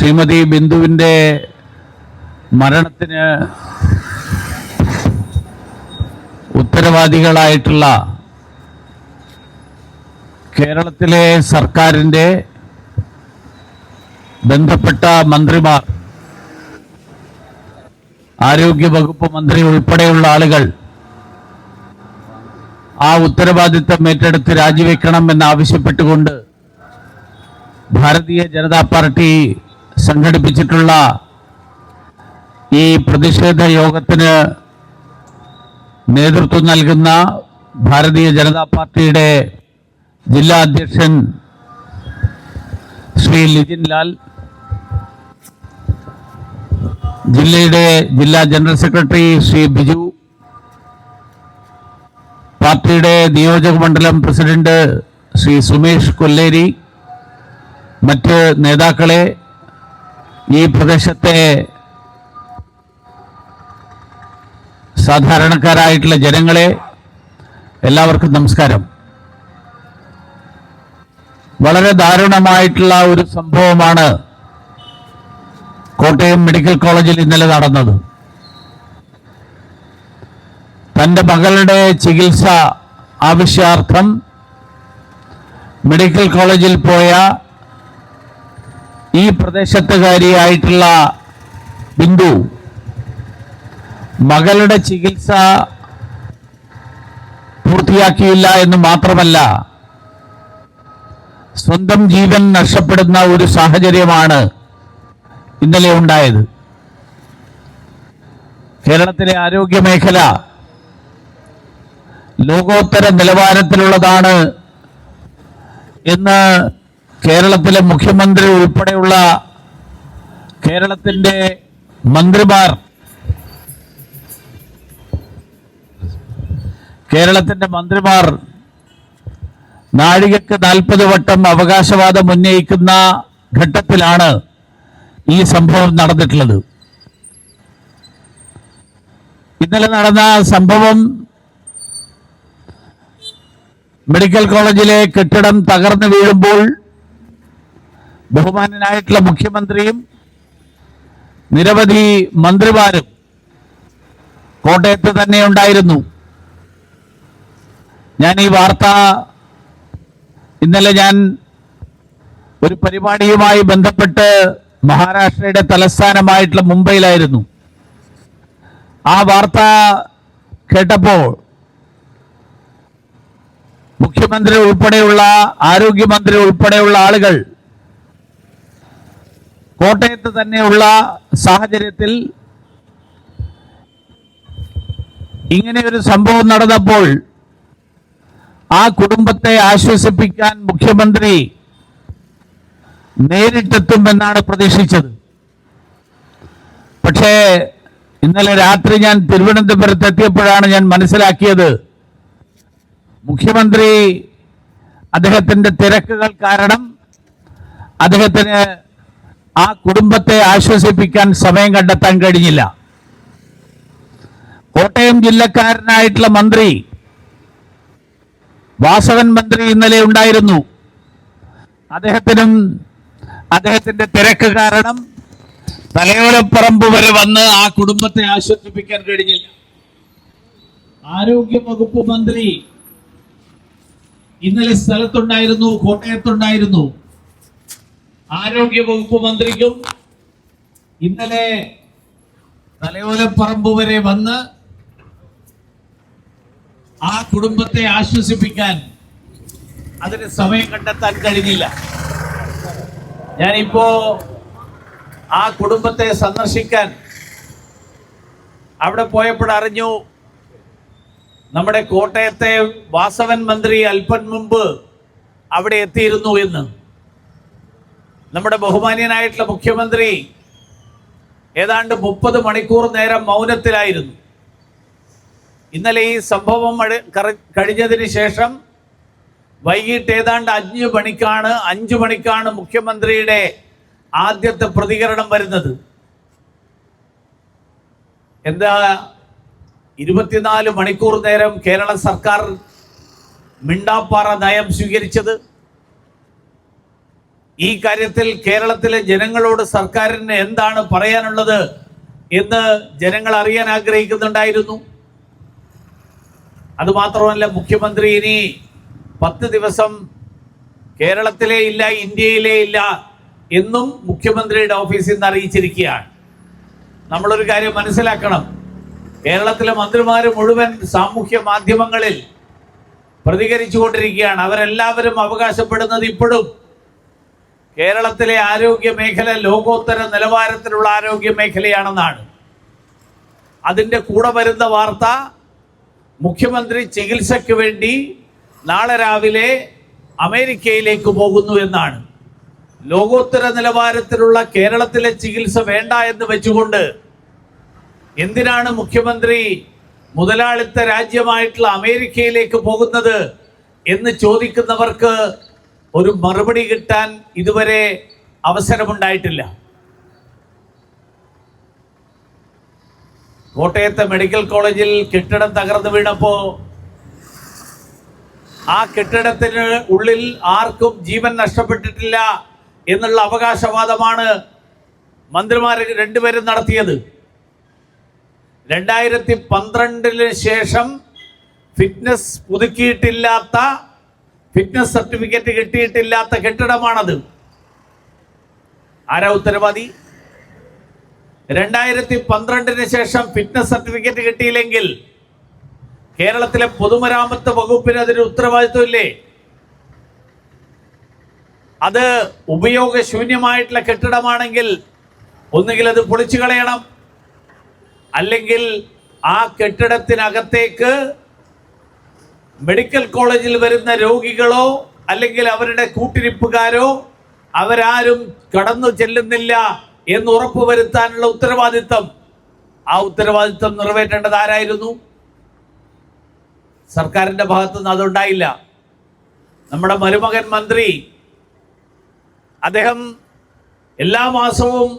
ശ്രീമതി ബിന്ദുവിന്റെ മരണത്തിന് ഉത്തരവാദികളായിട്ടുള്ള കേരളത്തിലെ സർക്കാരിന്റെ ബന്ധപ്പെട്ട മന്ത്രിമാർ ആരോഗ്യ വകുപ്പ് മന്ത്രി ഉൾപ്പെടെയുള്ള ആളുകൾ ആ ഉത്തരവാദിത്തം ഏറ്റെടുത്ത് രാജിവെക്കണം എന്നാവശ്യപ്പെട്ടുകൊണ്ട് ഭാരതീയ ജനതാ പാർട്ടി സംഘടിപ്പിച്ചിട്ടുള്ള ഈ പ്രതിഷേധ യോഗത്തിന് നേതൃത്വം നൽകുന്ന ഭാരതീയ ജനതാ പാർട്ടിയുടെ ജില്ലാ അധ്യക്ഷൻ ശ്രീ ലിജിൻ ലാൽ ജില്ലയുടെ ജില്ലാ ജനറൽ സെക്രട്ടറി ശ്രീ ബിജു പാർട്ടിയുടെ നിയോജക മണ്ഡലം പ്രസിഡന്റ് ശ്രീ സുമേഷ് കൊല്ലേരി മറ്റ് നേതാക്കളെ ഈ പ്രദേശത്തെ സാധാരണക്കാരായിട്ടുള്ള ജനങ്ങളെ എല്ലാവർക്കും നമസ്കാരം. വളരെ ദാരുണമായിട്ടുള്ള ഒരു സംഭവമാണ് കോട്ടയം മെഡിക്കൽ കോളേജിൽ ഇന്നലെ നടന്നത്. തന്റെ മകളുടെ ചികിത്സ ആവശ്യാർത്ഥം മെഡിക്കൽ കോളേജിൽ പോയ ഈ പ്രദേശത്തുകാരിയായിട്ടുള്ള ബിന്ദു മകളുടെ ചികിത്സ പൂർത്തിയാക്കിയില്ല എന്ന് മാത്രമല്ല സ്വന്തം ജീവൻ നഷ്ടപ്പെടുന്ന ഒരു സാഹചര്യമാണ് ഇന്നലെ ഉണ്ടായത്. കേരളത്തിലെ ആരോഗ്യ മേഖല ലോകോത്തര നിലവാരത്തിലുള്ളതാണ് എന്ന് കേരളത്തിലെ മുഖ്യമന്ത്രി ഉൾപ്പെടെയുള്ള കേരളത്തിന്റെ മന്ത്രിമാർ കേരളത്തിന്റെ മന്ത്രിമാർ നാഴികക്ക് നാൽപ്പത് വട്ടം അവകാശവാദം ഉന്നയിക്കുന്ന ഘട്ടത്തിലാണ് ഈ സംഭവം നടന്നിട്ടുള്ളത്. ഇന്നലെ നടന്ന സംഭവം മെഡിക്കൽ കോളേജിലെ കെട്ടിടം തകർന്നു വീഴുമ്പോൾ ബഹുമാനനായിട്ടുള്ള മുഖ്യമന്ത്രിയും നിരവധി മന്ത്രിമാരും കോട്ടയത്ത് തന്നെ ഉണ്ടായിരുന്നു. ഞാൻ ഈ വാർത്ത ഇന്നലെ ഞാൻ ഒരു പരിപാടിയുമായി ബന്ധപ്പെട്ട് മഹാരാഷ്ട്രയുടെ തലസ്ഥാനമായിട്ടുള്ള മുംബൈയിലായിരുന്നു. ആ വാർത്ത കേട്ടപ്പോൾ മുഖ്യമന്ത്രി ഉൾപ്പെടെയുള്ള ആരോഗ്യമന്ത്രി ഉൾപ്പെടെയുള്ള ആളുകൾ കോട്ടയത്ത് തന്നെയുള്ള സാഹചര്യത്തിൽ ഇങ്ങനെ ഒരു സംഭവം നടന്നപ്പോൾ ആ കുടുംബത്തെ ആശ്വസിപ്പിക്കാൻ മുഖ്യമന്ത്രി നേരിട്ടെത്തുമെന്നാണ് പ്രതീക്ഷിച്ചത്. പക്ഷേ ഇന്നലെ രാത്രി ഞാൻ തിരുവനന്തപുരത്ത് എത്തിയപ്പോഴാണ് ഞാൻ മനസ്സിലാക്കിയത്. മുഖ്യമന്ത്രി അദ്ദേഹത്തിന്റെ തിരക്കുകൾ കാരണം അദ്ദേഹത്തിന് ആ കുടുംബത്തെ ആശ്വസിപ്പിക്കാൻ സമയം കണ്ടെത്താൻ കഴിഞ്ഞില്ല. കോട്ടയം ജില്ലക്കാരനായിട്ടുള്ള മന്ത്രി വാസവൻ മന്ത്രി ഇന്നലെ ഉണ്ടായിരുന്നു. അദ്ദേഹത്തിനും അദ്ദേഹത്തിന്റെ തിരക്ക് കാരണം തലയോലപ്പറമ്പ് വരെ വന്ന് ആ കുടുംബത്തെ ആശ്വസിപ്പിക്കാൻ കഴിഞ്ഞില്ല. ആരോഗ്യ വകുപ്പ് മന്ത്രി ഇന്നലെ സ്ഥലത്തുണ്ടായിരുന്നു കോട്ടയത്തുണ്ടായിരുന്നു. ആരോഗ്യ വകുപ്പ് മന്ത്രിക്കും ഇന്നലെ തലയോലപ്പറമ്പ് വരെ വന്ന് ആ കുടുംബത്തെ ആശ്വസിപ്പിക്കാൻ അതിന് സമയം കണ്ടെത്താൻ കഴിഞ്ഞില്ല. ഞാനിപ്പോ ആ കുടുംബത്തെ സന്ദർശിക്കാൻ അവിടെ പോയപ്പോൾ അറിഞ്ഞു നമ്മുടെ കോട്ടയത്തെ വാസവൻ മന്ത്രി അല്പം മുമ്പ് അവിടെ എത്തിയിരുന്നു എന്ന്. നമ്മുടെ ബഹുമാന്യനായിട്ടുള്ള മുഖ്യമന്ത്രി ഏതാണ്ട് മുപ്പത് മണിക്കൂർ നേരം മൗനത്തിലായിരുന്നു. ഇന്നലെ ഈ സംഭവം കഴിഞ്ഞതിന് ശേഷം വൈകിട്ട് ഏതാണ്ട് അഞ്ചു മണിക്കാണ് അഞ്ചു മണിക്കാണ് മുഖ്യമന്ത്രിയുടെ ആദ്യത്തെ പ്രതികരണം വരുന്നത്. എന്താ ഇരുപത്തിനാല് മണിക്കൂർ നേരം കേരള സർക്കാർ മിണ്ടാപ്പാറ നയം സ്വീകരിച്ചത്? ഈ കാര്യത്തിൽ കേരളത്തിലെ ജനങ്ങളോട് സർക്കാരിന് എന്താണ് പറയാനുള്ളത് എന്ന് ജനങ്ങൾ അറിയാൻ ആഗ്രഹിക്കുന്നുണ്ടായിരുന്നു. അതുമാത്രമല്ല മുഖ്യമന്ത്രി ഇനി പത്ത് ദിവസം കേരളത്തിലെ ഇല്ല ഇന്ത്യയിലെ ഇല്ല എന്നും മുഖ്യമന്ത്രിയുടെ ഓഫീസിൽ നിന്ന് അറിയിച്ചിരിക്കുകയാണ്. നമ്മളൊരു കാര്യം മനസ്സിലാക്കണം. കേരളത്തിലെ മന്ത്രിമാർ മുഴുവൻ സാമൂഹ്യ മാധ്യമങ്ങളിൽ പ്രതികരിച്ചുകൊണ്ടിരിക്കുകയാണ്. അവരെല്ലാവരും അവകാശപ്പെടുന്നത് ഇപ്പോഴും കേരളത്തിലെ ആരോഗ്യ മേഖല ലോകോത്തര നിലവാരത്തിലുള്ള ആരോഗ്യ മേഖലയാണെന്നാണ്. അതിന്റെ കൂടെ വരുന്ന വാർത്ത മുഖ്യമന്ത്രി ചികിത്സയ്ക്ക് വേണ്ടി നാളെ രാവിലെ അമേരിക്കയിലേക്ക് പോകുന്നു എന്നാണ്. ലോകോത്തര നിലവാരത്തിലുള്ള കേരളത്തിലെ ചികിത്സ വേണ്ട എന്ന് വെച്ചുകൊണ്ട് എന്തിനാണ് മുഖ്യമന്ത്രി മുതലാളിത്ത രാജ്യമായിട്ടുള്ള അമേരിക്കയിലേക്ക് പോകുന്നത് എന്ന് ചോദിക്കുന്നവർക്ക് ഒരു മറുപടി കിട്ടാൻ ഇതുവരെ അവസരമുണ്ടായിട്ടില്ല. കോട്ടയത്തെ മെഡിക്കൽ കോളേജിൽ കെട്ടിടം തകർന്നു വീണപ്പോ ആ കെട്ടിടത്തിന് ഉള്ളിൽ ആർക്കും ജീവൻ നഷ്ടപ്പെട്ടിട്ടില്ല എന്നുള്ള അവകാശവാദമാണ് മന്ത്രിമാർ രണ്ടുപേരും നടത്തിയത്. രണ്ടായിരത്തി പന്ത്രണ്ടിന് ശേഷം ഫിറ്റ്നസ് പുതുക്കിയിട്ടില്ലാത്ത ഫിറ്റ്നസ് സർട്ടിഫിക്കറ്റ് കിട്ടിയിട്ടില്ലാത്ത കെട്ടിടമാണത്. ആരാ ഉത്തരവാദി? രണ്ടായിരത്തി പന്ത്രണ്ടിന് ശേഷം ഫിറ്റ്നസ് സർട്ടിഫിക്കറ്റ് കിട്ടിയില്ലെങ്കിൽ കേരളത്തിലെ പൊതുമരാമത്ത് വകുപ്പിന് അതിന് ഉത്തരവാദിത്വമില്ലേ? അത് ഉപയോഗശൂന്യമായിട്ടുള്ള കെട്ടിടമാണെങ്കിൽ ഒന്നുകിൽ അത് പൊളിച്ചു കളയണം അല്ലെങ്കിൽ ആ കെട്ടിടത്തിനകത്തേക്ക് മെഡിക്കൽ കോളേജിൽ വരുന്ന രോഗികളോ അല്ലെങ്കിൽ അവരുടെ കൂട്ടിരിപ്പുകാരോ അവരാരും കടന്നു ചെല്ലുന്നില്ല എന്ന് ഉറപ്പുവരുത്താനുള്ള ഉത്തരവാദിത്തം. ആ ഉത്തരവാദിത്തം നിറവേറ്റേണ്ടത് ആരായിരുന്നു? സർക്കാരിന്റെ ഭാഗത്തുനിന്ന് അതുണ്ടായില്ല. നമ്മുടെ മരുമകൻ മന്ത്രി അദ്ദേഹം എല്ലാ മാസവും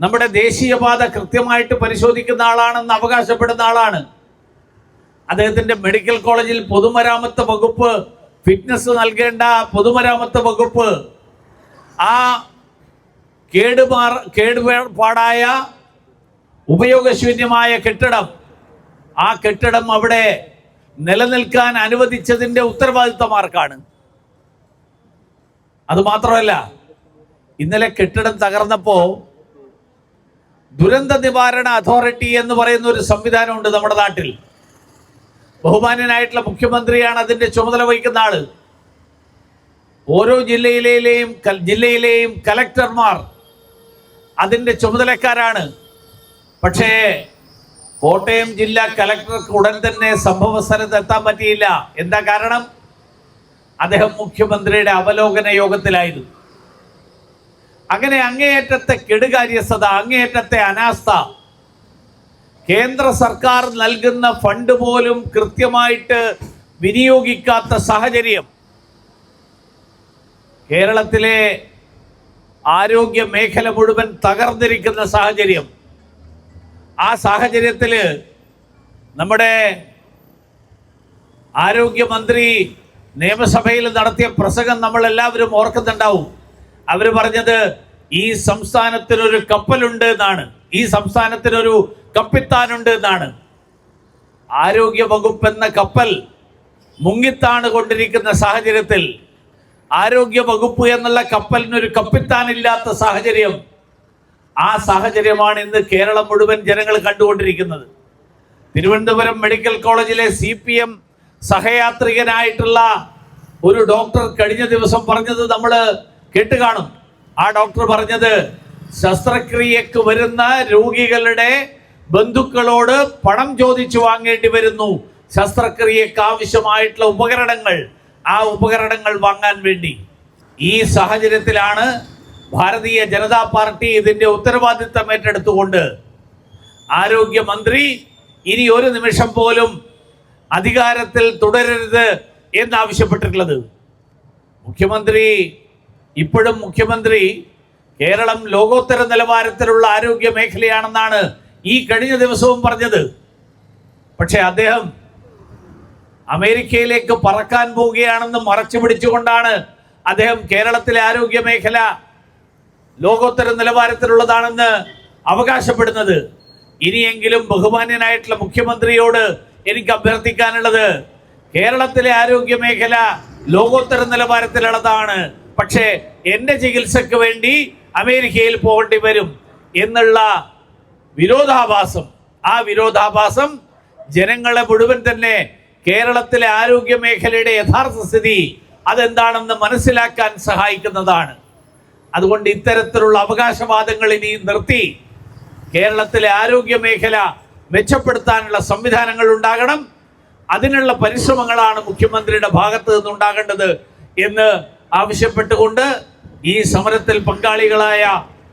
നമ്മുടെ ദേശീയപാത കൃത്യമായിട്ട് പരിശോധിക്കുന്ന ആളാണെന്ന് അവകാശപ്പെടുന്ന ആളാണ്. അദ്ദേഹത്തിന്റെ മെഡിക്കൽ കോളേജിൽ പൊതുമരാമത്ത് വകുപ്പ് ഫിറ്റ്നസ് നൽകേണ്ട പൊതുമരാമത്ത് വകുപ്പ്. ആ കേടുമാർ കേടുപാടായ ഉപയോഗശൂന്യമായ കെട്ടിടം ആ കെട്ടിടം അവിടെ നിലനിൽക്കാൻ അനുവദിച്ചതിന്റെ ഉത്തരവാദിത്തം ആർക്കാണ്? അത് മാത്രമല്ല ഇന്നലെ കെട്ടിടം തകർന്നപ്പോൾ ദുരന്ത നിവാരണ അതോറിറ്റി എന്ന് പറയുന്ന ഒരു സംവിധാനമുണ്ട് നമ്മുടെ നാട്ടിൽ. ബഹുമാന്യനായിട്ടുള്ള മുഖ്യമന്ത്രിയാണ് അതിന്റെ ചുമതല വഹിക്കുന്ന ആൾ. ഓരോ ജില്ലയിലെയും ജില്ലയിലെയും കലക്ടർമാർ അതിന്റെ ചുമതലക്കാരാണ്. പക്ഷേ കോട്ടയം ജില്ലാ കലക്ടർക്ക് ഉടൻ തന്നെ സംഭവ സ്ഥലത്ത് എത്താൻ പറ്റിയില്ല. എന്താ കാരണം? അദ്ദേഹം മുഖ്യമന്ത്രിയുടെ അവലോകന യോഗത്തിലായിരുന്നു. അങ്ങനെ അങ്ങേയറ്റത്തെ കെടുകാര്യസ്ഥത അങ്ങേയറ്റത്തെ അനാസ്ഥ കേന്ദ്ര സർക്കാർ നൽകുന്ന ഫണ്ട് പോലും കൃത്യമായിട്ട് വിനിയോഗിക്കാത്ത സാഹചര്യം. കേരളത്തിലെ ആരോഗ്യ മേഖല മുഴുവൻ തകർന്നിരിക്കുന്ന സാഹചര്യം. ആ സാഹചര്യത്തിൽ നമ്മുടെ ആരോഗ്യമന്ത്രി നിയമസഭയിൽ നടത്തിയ പ്രസംഗം നമ്മളെല്ലാവരും ഓർക്കുന്നുണ്ടാവും. അവർ പറഞ്ഞത് ഈ സംസ്ഥാനത്തിനൊരു കപ്പലുണ്ട് എന്നാണ്. ഈ സംസ്ഥാനത്തിനൊരു കപ്പിത്താനുണ്ട് എന്നാണ്. ആരോഗ്യ വകുപ്പ് എന്ന കപ്പൽ മുങ്ങിത്താണ് കൊണ്ടിരിക്കുന്ന സാഹചര്യത്തിൽ ആരോഗ്യ വകുപ്പ് എന്നുള്ള കപ്പലിനൊരു കപ്പിത്താനില്ലാത്ത സാഹചര്യം ആ സാഹചര്യമാണ് ഇന്ന് കേരളം മുഴുവൻ ജനങ്ങൾ കണ്ടുകൊണ്ടിരിക്കുന്നത്. തിരുവനന്തപുരം മെഡിക്കൽ കോളേജിലെ സി പി എം സഹയാത്രികനായിട്ടുള്ള ഒരു ഡോക്ടർ കഴിഞ്ഞ ദിവസം പറഞ്ഞത് നമ്മൾ കേട്ട് കാണും. ആ ഡോക്ടർ പറഞ്ഞത് ശസ്ത്രക്രിയക്ക് വരുന്ന രോഗികളുടെ ബന്ധുക്കളോട് പണം ചോദിച്ചു വാങ്ങേണ്ടി വരുന്നു. ശസ്ത്രക്രിയക്ക് ആവശ്യമായിട്ടുള്ള ഉപകരണങ്ങൾ ആ ഉപകരണങ്ങൾ വാങ്ങാൻ വേണ്ടി. ഈ സാഹചര്യത്തിലാണ് ഭാരതീയ ജനതാ പാർട്ടി ഇതിന്റെ ഉത്തരവാദിത്തം ഏറ്റെടുത്തുകൊണ്ട് ആരോഗ്യമന്ത്രി ഇനി ഒരു നിമിഷം പോലും അധികാരത്തിൽ തുടരരുത് എന്നാവശ്യപ്പെട്ടിട്ടുള്ളത്. മുഖ്യമന്ത്രി ഇപ്പോഴും മുഖ്യമന്ത്രി കേരളം ലോകോത്തര നിലവാരത്തിലുള്ള ആരോഗ്യ മേഖലയാണെന്നാണ് ഈ കഴിഞ്ഞ ദിവസവും പറഞ്ഞത് പക്ഷെ അദ്ദേഹം അമേരിക്കയിലേക്ക് പറക്കാൻ പോവുകയാണെന്ന് മറച്ചു പിടിച്ചുകൊണ്ടാണ് അദ്ദേഹം കേരളത്തിലെ ആരോഗ്യ മേഖല ലോകോത്തര നിലവാരത്തിലുള്ളതാണെന്ന് അവകാശപ്പെടുന്നത്. ഇനിയെങ്കിലും ബഹുമാന്യനായിട്ടുള്ള മുഖ്യമന്ത്രിയോട് എനിക്ക് അഭ്യർത്ഥിക്കാനുള്ളത് കേരളത്തിലെ ആരോഗ്യ മേഖല ലോകോത്തര നിലവാരത്തിലുള്ളതാണ് പക്ഷേ എന്റെ ചികിത്സക്ക് വേണ്ടി അമേരിക്കയിൽ പോകേണ്ടി വരും എന്നുള്ള വിരോധാഭാസം. ആ വിരോധാഭാസം ജനങ്ങളെ മുഴുവൻ തന്നെ കേരളത്തിലെ ആരോഗ്യ മേഖലയുടെ യഥാർത്ഥ സ്ഥിതി അതെന്താണെന്ന് മനസ്സിലാക്കാൻ സഹായിക്കുന്നതാണ്. അതുകൊണ്ട് ഇത്തരത്തിലുള്ള അവകാശവാദങ്ങൾ ഇനി നിർത്തി കേരളത്തിലെ ആരോഗ്യ മേഖല മെച്ചപ്പെടുത്താനുള്ള സംവിധാനങ്ങൾ ഉണ്ടാകണം. അതിനുള്ള പരിശ്രമങ്ങളാണ് മുഖ്യമന്ത്രിയുടെ ഭാഗത്ത് നിന്നുണ്ടാകേണ്ടത് എന്ന് ആവശ്യപ്പെട്ടുകൊണ്ട് ഈ സമരത്തിൽ പങ്കാളികളായ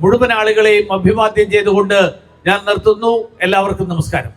മുഴുവൻ ആളുകളെയും അഭിവാദ്യം ചെയ്തുകൊണ്ട് ഞാൻ നിർത്തുന്നു. എല്ലാവർക്കും നമസ്കാരം.